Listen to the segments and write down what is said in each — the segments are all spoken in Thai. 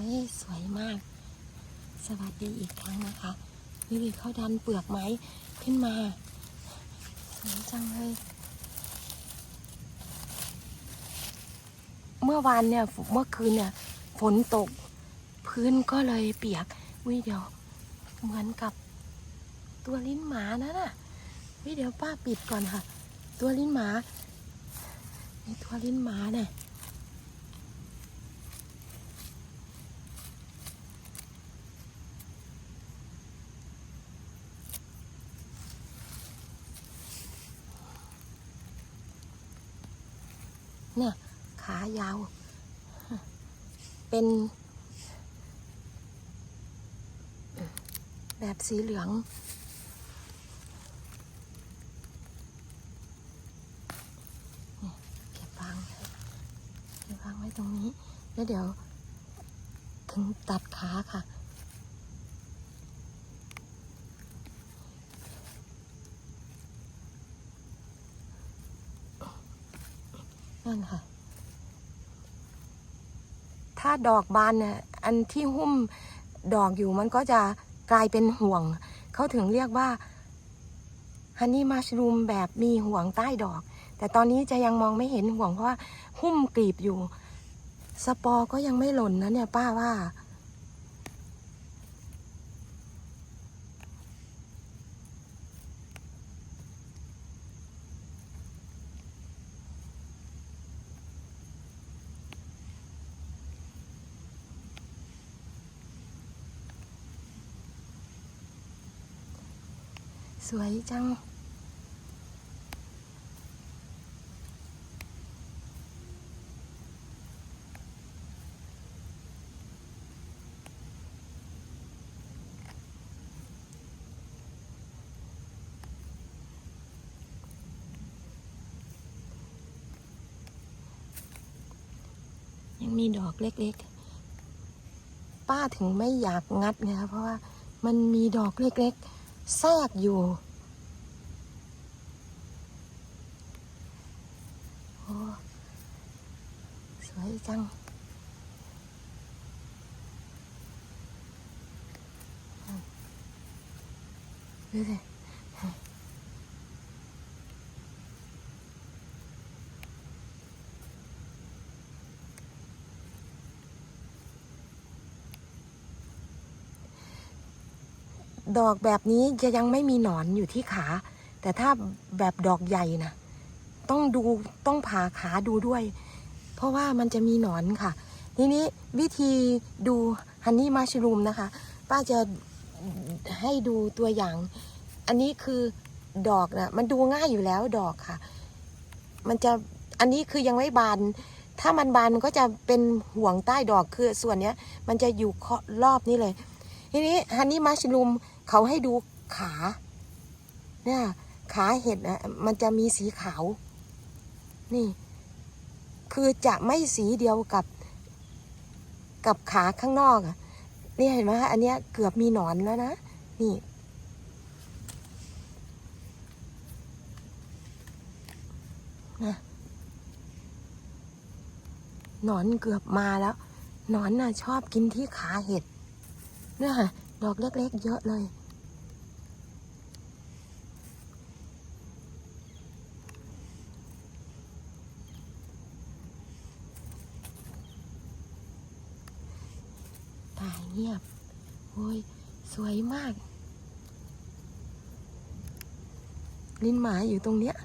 ฮ้ยสวยมาก สวัสดีอีกครั้งนะคะวิวีเขาดันเปลือกไม้ขึ้นมา สวยจังเลย เมื่อวานเนี่ยเมื่อคืนเนี่ยฝนตก พื้นก็เลยเปียกวิเดี๋ยวเหมือนกับตัวลิ้นหมานะน่ะวิเดี๋ยวป้าปิดก่อนค่ะ ตัวลิ้นหมา มีตัวลิ้นหมาเนี่ยเนี่ย ขายาว เป็น แบบสีเหลืองเนี่ยเก็บวางเก็บวางไว้ตรงนี้ แล้วเดี๋ยว ถึงตัดขาค่ะนั่นค่ะ ถ้าดอกบานอันที่หุ้มดอกอยู่มันก็จะกลายเป็นห่วง เขาถึงเรียกว่าฮันนี่มัชรูมแบบมีห่วงใต้ดอก แต่ตอนนี้จะยังมองไม่เห็นห่วงเพราะว่าหุ้มกลีบอยู่ สปอร์ก็ยังไม่หล่นนะเนี่ยป้าว่า สวยจัง ยังมีดอกเล็ก ๆป้าถึงไม่อยากงัดไงคะเพราะว่ามันมีดอกเล็ก แทรกอยู่ โอ้ สวยจังดูสิ ดอกแบบนี้จะยังไม่มีหนอนอยู่ที่ขา แต่ถ้าแบบดอกใหญ่นะต้องดูต้องผ่าขาดูด้วย เพราะว่ามันจะมีหนอนค่ะ ทีนี้วิธีดูฮันนี่มัชรูมนะคะ ป้าจะให้ดูตัวอย่าง อันนี้คือดอกนะมันดูง่ายอยู่แล้วดอกค่ะ มันจะอันนี้คือยังไม่บาน ถ้ามันบานมันก็จะเป็นห่วงใต้ดอกคือส่วนเนี้ย มันจะอยู่รอบนี้เลย ทีนี้ฮันนี่มัชรูม เขาให้ดูขา เนี่ย ขาเห็ดนะมันจะมีสีขาว นี่ คือจะไม่สีเดียวกับ กับขาข้างนอกนี่เห็นไหมคะอันเนี้ยเกือบมีหนอนแล้วนะ นี่นะหนอนเกือบมาแล้ว หนอนน่ะชอบกินที่ขาเห็ดเนี่ยค่ะ ดอกเล็กๆเยอะเลยตายเงียบ โอ้ย สวยมาก ลิ้นหมาอยู่ตรงเนี้ย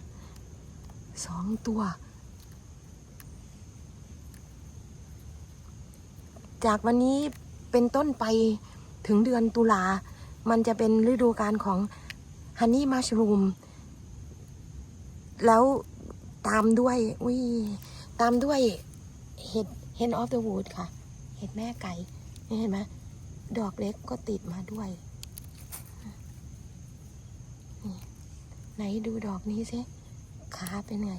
สองตัว จากวันนี้เป็นต้นไป ถึงเดือนตุลา มันจะเป็นฤดูกาลของฮันนี่มัชรูม แล้วตามด้วยอุ้ยตามด้วยเห็ดเฮนออฟเดอะวูดค่ะ เห็ดแม่ไก่นี่เห็นไหมดอกเล็กก็ติดมาด้วยนี่ไหนดูดอกนี้สิขาเป็นไง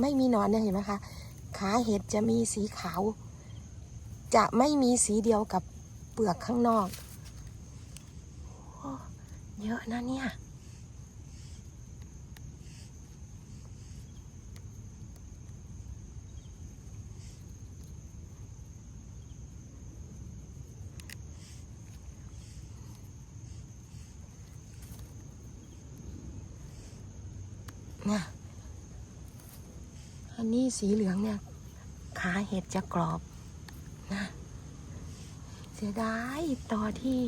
ไม่มีหนอนเนี่ยเห็นไหมคะ ขาเห็ดจะมีสีขาว จะไม่มีสีเดียวกับ ลือกข้างนอกเยอะนะเนี่ย เนี่ย อันนี้สีเหลืองเนี่ย ขาเห็ดจะกรอบนะ สียดายต่อที่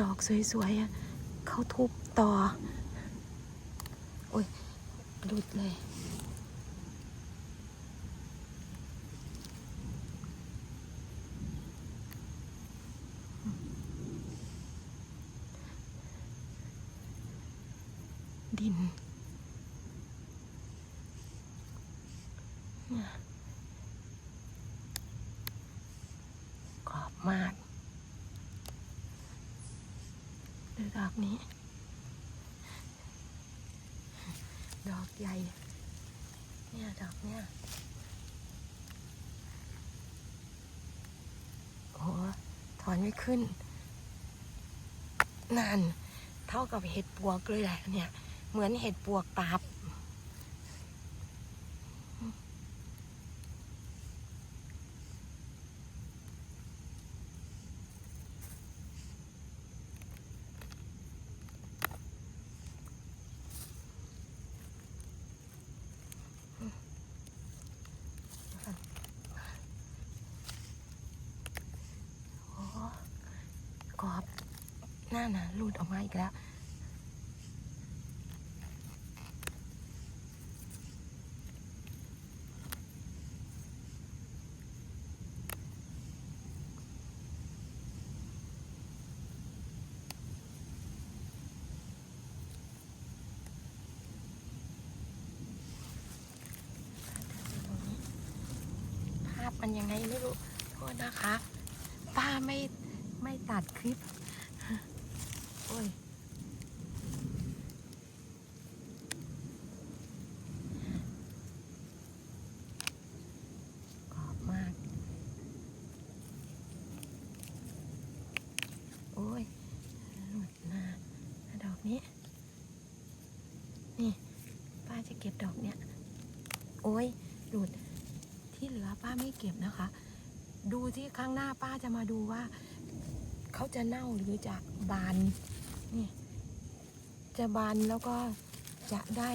ดอกสวยๆเขาทุบต่อ โอ้ยหลุดเลย ดินเนี่ยกรอบมากดูด อกนี้ ดอกใหญ่ เนี่ย ดอกเนี่ยโอ้โหถอนไม่ขึ้น นั่น เท่ากับเห็ดปวกเลยแหละเนี่ย เหมือนเห็ดปวกตับ โอ้กรอบ น่าน่ะรูดออกมาอีกแล้วภาพมันยังไงไม่รู้โทษนะคะ ป้าไม่ไม่ตัดคลิป โอ้ย กรอบมาก โอ้ย หลุดมาดอกนี้ นี่ ป้าจะเก็บดอกเนี้ย โอ้ยหลุดที่เหลือป้าไม่เก็บนะคะ ดูที่ข้างหน้าป้าจะมาดูว่า เขาจะเน่าหรือจะบานนี่จะบานแล้วก็จะได้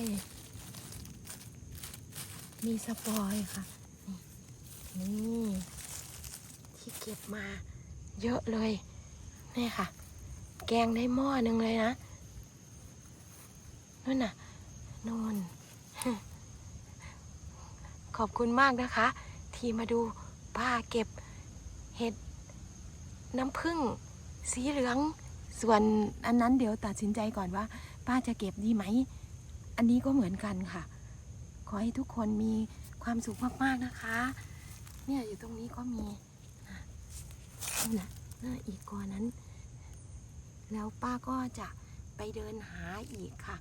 มีสปอยค่ะ นี่ที่เก็บมาเยอะเลย นี่ค่ะ แกงได้หม้อหนึ่งเลยนะนู่นน่ะนู่น ขอบคุณมากนะคะ ที่มาดูป้าเก็บเห็ดน้ำผึ้งสีเหลือง ส่วนอันนั้นเดี๋ยวตัดสินใจก่อนว่า ป้าจะเก็บดีไหม อันนี้ก็เหมือนกันค่ะ ขอให้ทุกคนมีความสุขมากๆนะคะ เนี่ยอยู่ตรงนี้ก็มีนะนั่นะอีกกอนั้น แล้วป้าก็จะไปเดินหาอีกค่ะ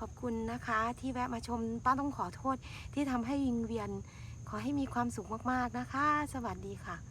ขอบคุณนะคะที่แวะมาชมป้าต้องขอโทษที่ทำให้วิงเวียน ขอให้มีความสุขมากๆนะคะ สวัสดีค่ะ